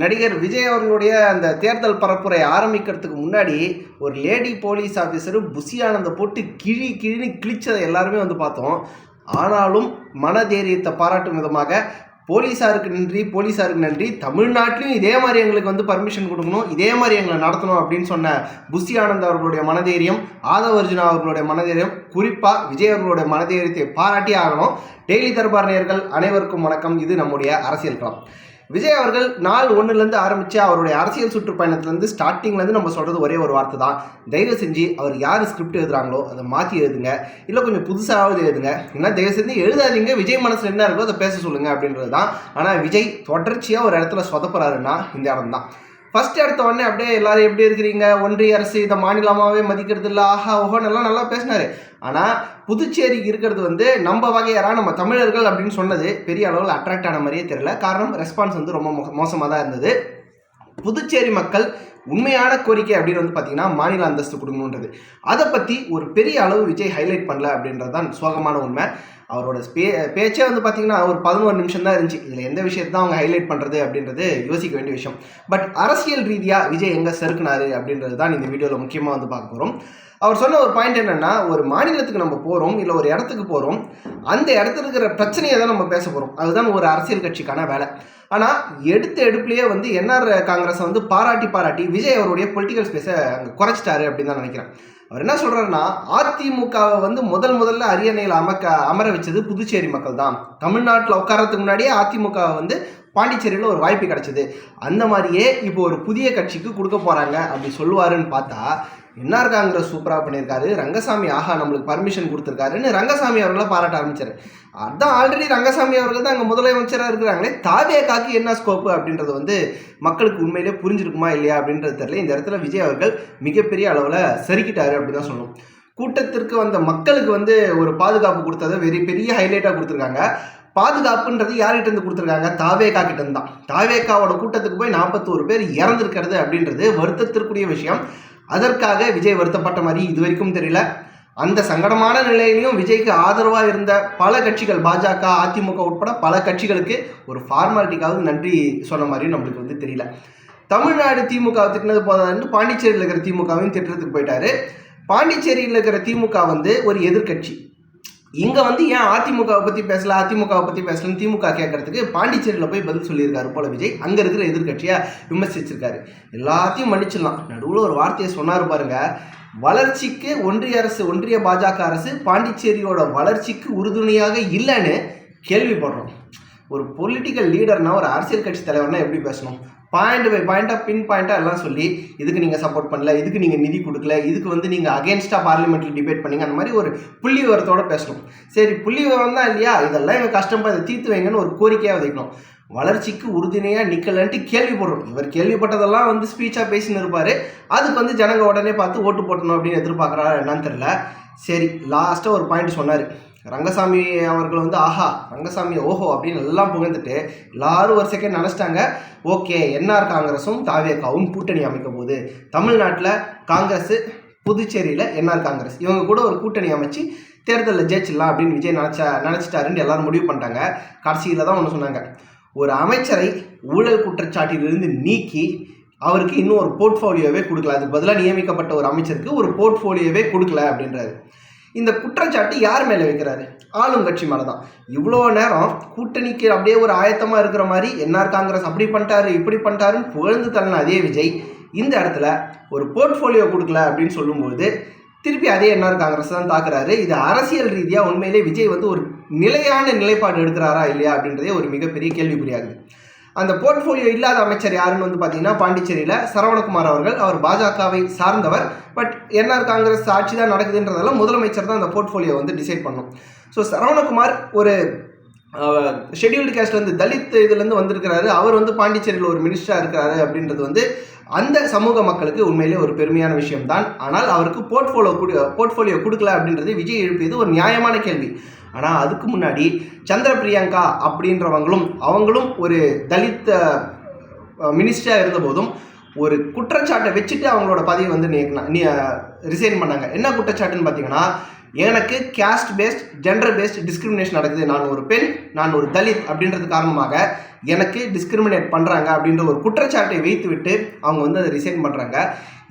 நடிகர் விஜய் அவர்களுடைய அந்த தேர்தல் பரப்புரை ஆரம்பிக்கிறதுக்கு முன்னாடி ஒரு லேடி போலீஸ் ஆஃபீஸர் புசியானந்த போட்டு கிழி கிழின்னு கிழிச்சதை எல்லாருமே வந்து பார்த்தோம். ஆனாலும் மனதைரியத்தை பாராட்டும் விதமாக போலீஸாருக்கு நன்றி போலீஸாருக்கு நன்றி. தமிழ்நாட்டிலையும் இதே மாதிரி எங்களுக்கு வந்து பர்மிஷன் கொடுக்கணும் இதே மாதிரி எங்களை நடத்தணும் அப்படின்னு சொன்ன புஷி ஆனந்த் அவர்களுடைய மனதைரியம் ஆதவ அர்ஜுனா அவர்களுடைய மனதைரியம் குறிப்பாக விஜய் அவர்களுடைய மனதைரியத்தை பாராட்டி ஆகணும். டெய்லி தர்பார் நேர்கள் அனைவருக்கும் வணக்கம். இது நம்முடைய அரசியல் களம். விஜய் அவர்கள் நாள் ஒன்றுலேருந்து ஆரம்பித்து அவருடைய அரசியல் சுற்றுப்பயணத்துலேருந்து ஸ்டார்டிங்லேருந்து நம்ம சொல்கிறது ஒரே ஒரு வார்த்தை தான். தயவு செஞ்சு அவர் யார் ஸ்கிரிப்ட் எழுதுறாங்களோ அதை மாற்றி எழுதுங்க. இல்லை கொஞ்சம் புதுசாவது எழுதுங்க. ஏன்னா தயவு செஞ்சு எழுதாதீங்க. விஜய் மனசில் என்ன இருக்கோ அதை பேச சொல்லுங்கள் அப்படின்றது தான். ஆனால் விஜய் தொடர்ச்சியாக ஒரு இடத்துல சொதப்புறாருன்னா இந்த இடம் தான். ஃபர்ஸ்ட் எடுத்த உடனே அப்படியே எல்லாரும் எப்படி இருக்கிறீங்க? ஒன்றிய அரசு இதை மாநிலமாகவே மதிக்கிறது இல்லை. ஆஹா ஓஹோன்னு எல்லாம் நல்லா பேசினாரு. ஆனால் புதுச்சேரிக்கு இருக்கிறது வந்து நம்ம வகையரா நம்ம தமிழர்கள் அப்படின்னு சொன்னது பெரிய அளவில் அட்ராக்ட் ஆன மாதிரியே தெரியல. காரணம் ரெஸ்பான்ஸ் வந்து ரொம்ப மோசமாக தான் இருந்தது. புதுச்சேரி மக்கள் உண்மையான கோரிக்கை அப்படின்னு வந்து பார்த்தீங்கன்னா மாநில அந்தஸ்து கொடுக்கணுன்றது அதை பற்றி ஒரு பெரிய அளவு விஜய் ஹைலைட் பண்ணல அப்படின்றது தான் சோகமான உண்மை. அவரோட பே பேச்சே வந்து பார்த்தீங்கன்னா ஒரு பதினோரு நிமிஷம் தான் இருந்துச்சு. இதில் எந்த விஷயத்தை அவங்க ஹைலைட் பண்ணுறது அப்படின்றது யோசிக்க வேண்டிய விஷயம். பட் அரசியல் ரீதியாக விஜய் எங்கே செருக்குனாரு அப்படின்றது தான் இந்த வீடியோவில் முக்கியமாக வந்து பார்க்க போகிறோம் அவர் சொன்ன ஒரு பாயிண்ட் என்னென்னா ஒரு மாநிலத்துக்கு நம்ம போகிறோம் இல்லை ஒரு இடத்துக்கு போகிறோம் அந்த இடத்துல இருக்கிற பிரச்சனையை தான் நம்ம பேச போகிறோம் அதுதான் ஒரு அரசியல் கட்சிக்கான வேலை. ஆனால் எடுத்த எடுப்புலேயே வந்து என்ஆர் காங்கிரஸை வந்து பாராட்டி பாராட்டி விஜய் அவருடைய பொலிட்டிக்கல் ஸ்பேஸை அங்கே குறைச்சிட்டாரு அப்படின்னு தான் நினைக்கிறேன். அவர் என்ன சொல்கிறாருன்னா அதிமுகவை வந்து முதல் முதல்ல அரியணையில் அமக்க அமர வச்சது புதுச்சேரி மக்கள் தான் தமிழ்நாட்டில் உட்காரத்துக்கு முன்னாடியே அதிமுகவை வந்து பாண்டிச்சேரியில் ஒரு வாய்ப்பு கிடைச்சது. அந்த மாதிரியே இப்போ ஒரு புதிய கட்சிக்கு கொடுக்க போகிறாங்க அப்படி சொல்லுவாருன்னு பார்த்தா என்ஆர் காங்கிரஸ் சூப்பராக பண்ணியிருக்காரு. ரங்கசாமி ஆஹா நம்மளுக்கு பர்மிஷன் கொடுத்துருக்காருன்னு ரங்கசாமி அவர்களை பாராட்ட ஆரம்பிச்சாரு. அதான் ஆல்ரெடி ரங்கசாமி அவர்கள் தான் அங்கே முதலமைச்சராக இருக்கிறாங்களே தாவே காக்கி என்ன ஸ்கோப்பு அப்படின்றது வந்து மக்களுக்கு உண்மையிலே புரிஞ்சிருக்குமா இல்லையா அப்படின்றது தெரியல. இந்த இடத்துல விஜய் அவர்கள் மிகப்பெரிய அளவில் சரிக்கிட்டாரு அப்படின்னு தான் சொல்லணும். கூட்டத்திற்கு வந்த மக்களுக்கு வந்து ஒரு பாதுகாப்பு கொடுத்ததை வெரி பெரிய ஹைலைட்டாக கொடுத்துருக்காங்க. பாதுகாப்புன்றது யார்கிட்ட இருந்து கொடுத்துருக்காங்க? தாவேகா கிட்ட இருந்து தான். தாவேகாவோட கூட்டத்துக்கு போய் நாற்பத்தோரு பேர் இறந்துருக்கிறது அப்படின்றது வருத்தத்திற்குரிய விஷயம். அதற்காக விஜய் வருத்தப்பட்ட மாதிரி இது வரைக்கும் தெரியல. அந்த சங்கடமான நிலையிலையும் விஜய்க்கு ஆதரவாக இருந்த பல கட்சிகள் பாஜக அதிமுக உட்பட பல கட்சிகளுக்கு ஒரு ஃபார்மாலிட்டிக்காவது நன்றி சொன்ன மாதிரியும் நம்மளுக்கு வந்து தெரியல. தமிழ்நாடு திமுக திட்டினது போதாது பாண்டிச்சேரியில் இருக்கிற திமுகவையும் திட்டுறதுக்கு போயிட்டாரு. பாண்டிச்சேரியில் இருக்கிற திமுக வந்து ஒரு எதிர்கட்சி இங்கே வந்து ஏன் அதிமுகவை பற்றி பேசல அதிமுகவை பற்றி பேசலன்னு திமுக கேட்கறதுக்கு பாண்டிச்சேரியில் போய் பதில் சொல்லியிருக்காரு போல விஜய். அங்கே இருக்கிற எதிர்கட்சியாக விமர்சிச்சிருக்காரு. எல்லாத்தையும் மன்னிச்சிடலாம். நடுவில் ஒரு வார்த்தையை சொன்னார் பாருங்க. வளர்ச்சிக்கு ஒன்றிய அரசு ஒன்றிய பாஜக அரசு பாண்டிச்சேரியோட வளர்ச்சிக்கு உறுதுணையாக இல்லைன்னு கேள்விப்படுறோம். ஒரு பொலிட்டிக்கல் லீடர்னா ஒரு அரசியல் கட்சி தலைவர்னா எப்படி பேசணும்? பாயிண்ட் பை பாயிண்ட்டாக பின் பாயிண்ட்டாக எல்லாம் சொல்லி இதுக்கு நீங்கள் சப்போர்ட் பண்ணல இதுக்கு நீங்கள் நிதி கொடுக்கல இதுக்கு வந்து நீங்கள் அகேன்ஸ்டாக பார்லிமெண்ட்டில் டிபேட் பண்ணீங்க அந்த மாதிரி ஒரு புள்ளி விவரத்தோடு பேசணும். சரி புள்ளி விவரம் தான் இல்லையா? இதெல்லாம் எங்கள் கஷ்டமாக இதை தீர்த்து வைங்கன்னு ஒரு கோரிக்கையாக வைக்கணும் வளர்ச்சிக்கு உறுதுணையாக நிற்கலன்ட்டு கேள்விப்படுறோம் இவர் கேள்விப்பட்டதெல்லாம் வந்து ஸ்பீச்சாக பேசின்னு இருப்பார். அதுக்கு வந்து ஜனங்க உடனே பார்த்து ஓட்டு போட்டணும் அப்படின்னு எதிர்பார்க்குறாரு என்னன்னு தெரில சரி லாஸ்ட்டாக ஒரு பாயிண்ட் சொன்னார். ரங்கசாமி அவர்கள் வந்து ஆஹா ரங்கசாமி ஓஹோ அப்படின்னு எல்லாம் புகழ்ந்துட்டு எல்லாரும் ஒரு செகண்ட் நினச்சிட்டாங்க. ஓகே என்ஆர் காங்கிரஸும் தாவேகாவும் கூட்டணி அமைக்க போகுது தமிழ்நாட்டில் காங்கிரஸ் புதுச்சேரியில் என்ஆர் காங்கிரஸ். இவங்க கூட ஒரு கூட்டணி அமைச்சு தேர்தலில் ஜெயிச்சிடலாம் அப்படின்னு விஜய் நினச்சா நினச்சிட்டாருன்னு எல்லாரும் முடிவு பண்ணிட்டாங்க. கடைசியில் தான் ஒன்று சொன்னாங்க. ஒரு அமைச்சரை ஊழல் குற்றச்சாட்டிலிருந்து நீக்கி அவருக்கு இன்னும் ஒரு போர்ட்ஃபோலியோவே கொடுக்கல. அதுக்கு பதிலாக நியமிக்கப்பட்ட ஒரு அமைச்சருக்கு ஒரு போர்ட்ஃபோலியோவே கொடுக்கல அப்படின்றாரு. இந்த குற்றச்சாட்டு யார் மேலே வைக்கிறாரு? ஆளுங்கட்சி மேலே தான் இவ்வளோ நேரம் கூட்டணிக்கு அப்படியே ஒரு ஆயத்தமாக இருக்கிற மாதிரி என்ஆர் காங்கிரஸ் அப்படி பண்ணிட்டாரு இப்படி பண்ணிட்டாருன்னு புகழ்ந்து தள்ளின அதே விஜய் இந்த இடத்துல ஒரு போர்ட்ஃபோலியோ கொடுக்கல அப்படின்னு சொல்லும்போது திருப்பி அதே என்ஆர் காங்கிரஸ் தான் தாக்குறாரு. இது அரசியல் ரீதியாக உண்மையிலே விஜய் வந்து ஒரு நிலையான நிலைப்பாடு எடுக்கிறாரா இல்லையா அப்படின்றதே ஒரு மிகப்பெரிய கேள்விக்குறியாகுது. அந்த போர்ட்ஃபோலியோ இல்லாத அமைச்சர் யாருன்னு வந்து பார்த்தீங்கன்னா பாண்டிச்சேரியில் சரவணகுமார் அவர்கள். அவர் பாஜகவை சார்ந்தவர். பட் என்ஆர் காங்கிரஸ் ஆட்சி தான் நடக்குதுன்றதால முதலமைச்சர் தான் அந்த போர்ட்ஃபோலியோ வந்து டிசைட் பண்ணும் ஸோ சரவணகுமார் ஒரு ஷெடியூல்டு கேஸ்ட்லேருந்து தலித் இதுலேருந்து வந்திருக்கிறாரு. அவர் வந்து பாண்டிச்சேரியில் ஒரு மினிஸ்டராக இருக்கிறாரு அப்படின்றது வந்து அந்த சமூக மக்களுக்கு உண்மையிலே ஒரு பெருமையான விஷயம் தான் ஆனால் அவருக்கு போர்ட்ஃபோலியோ கொடு போர்ட்ஃபோலியோ கொடுக்கல அப்படின்றது விஜய் எழுப்பியது ஒரு நியாயமான கேள்வி. ஆனால் அதுக்கு முன்னாடி சந்திர பிரியங்கா அப்படின்றவங்களும் அவங்களும் ஒரு தலித் மினிஸ்டராக இருந்தபோதும் ஒரு குற்றச்சாட்டை வச்சுட்டு அவங்களோட பதவி வந்து நீ ரிசைன் பண்ணாங்க. என்ன குற்றச்சாட்டுன்னு பார்த்தீங்கன்னா எனக்கு caste based gender based discrimination நடக்குது. நான் ஒரு பெண் நான் ஒரு தலித் அப்படின்றது காரணமாக எனக்கு டிஸ்கிரிமினேட் பண்ணுறாங்க அப்படின்ற ஒரு குற்றச்சாட்டை வைத்துவிட்டு அவங்க வந்து அதை ரிசைன் பண்ணுறாங்க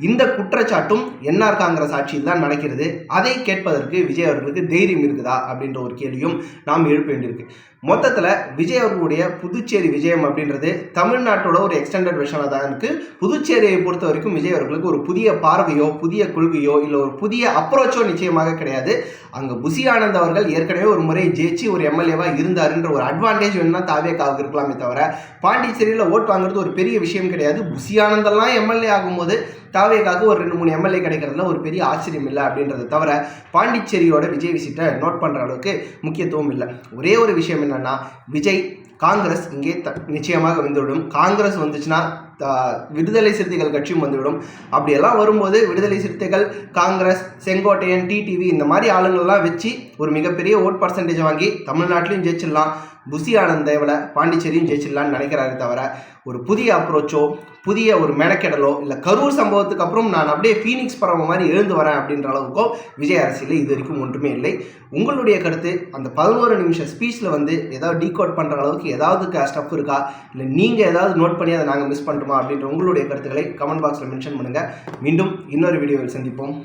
இந்த குற்றச்சாட்டும் என்ஆர் காங்கிரஸ் ஆட்சியில் தான் நடக்கிறது. அதை கேட்பதற்கு விஜய் அவர்களுக்கு தைரியம் இருக்குதா அப்படின்ற ஒரு கேள்வியும் நாம் எழுப்ப வேண்டியிருக்கு. மொத்தத்தில் விஜய் அவர்களுடைய புதுச்சேரி விஜயம் அப்படின்றது தமிழ்நாட்டோட ஒரு எக்ஸ்டெண்டட் விஷனாக தான் இருக்குது புதுச்சேரியை பொறுத்த வரைக்கும் விஜய் அவர்களுக்கு ஒரு புதிய பார்வையோ புதிய கொள்கையோ இல்லை ஒரு புதிய அப்ரோச்சோ நிச்சயமாக கிடையாது. அங்கே புசி ஆனந்த் அவர்கள் ஏற்கனவே ஒரு முறை ஜெயிச்சு ஒரு எம்எல்ஏவாக இருந்தாருன்ற ஒரு அட்வான்டேஜ் வேணும்னா தாவேக்காவுக்கு இருக்கலாமே தவிர பாண்டிச்சேரியில் ஓட் வாங்குறது ஒரு பெரிய விஷயம் கிடையாது. புசி ஆனந்தெல்லாம் எம்எல்ஏ ஆகும்போது தாவேகாவுக்கு ஒரு ரெண்டு மூணு எம்எல்ஏ கிடைக்கிறதுல ஒரு பெரிய ஆச்சரியம் இல்லை அப்படின்றத தவிர பாண்டிச்சேரியோட விஜய் விசிட்டை நோட் பண்ணுற அளவுக்கு முக்கியத்துவம் இல்லை. ஒரே ஒரு விஷயம் என்னென்னா விஜய் காங்கிரஸ் இங்கே த நிச்சயமாக வந்துவிடும். காங்கிரஸ் வந்துச்சுன்னா த- விடுதலை சிறுத்தைகள் கட்சியும் வந்துவிடும். அப்படியெல்லாம் வரும்போது விடுதலை சிறுத்தைகள் காங்கிரஸ் செங்கோட்டையன் டிடிவி இந்த மாதிரி ஆளுங்கள்லாம் வச்சு ஒரு மிகப்பெரிய ஓட் பர்சன்டேஜ் வாங்கி தமிழ்நாட்டிலையும் ஜெயிச்சிடலாம். புசி ஆனந்த் தேவலை பாண்டிச்சேரியும் ஜெயிச்சிடலான்னு நினைக்கிறாரு தவிர ஒரு புதிய அப்ரோச்சோ புதிய ஒரு மெனக்கெடலோ இல்லை கரூர் சம்பவத்துக்கு அப்புறம் நான் அப்படியே ஃபீனிக்ஸ் பறவை மாதிரி எழுந்து வரேன் அப்படின்ற அளவுக்கோ விஜய் அரசியலில் இது வரைக்கும் ஒன்றுமே இல்லை. உங்களுடைய கருத்து அந்த பதினோரு நிமிஷம் ஸ்பீச்சில் வந்து ஏதாவது டீகோட் பண்ணுற அளவுக்கு ஏதாவது ஸ்டஃப் இருக்கா? இல்லை நீங்கள் ஏதாவது நோட் பண்ணி அதை நாங்கள் மிஸ் பண்ணிட்டோமா அப்படின்ற உங்களுடைய கருத்துக்களை கமெண்ட் பாக்ஸில் மென்ஷன் பண்ணுங்கள் மீண்டும் இன்னொரு வீடியோவில் சந்திப்போம்.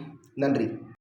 நன்றி.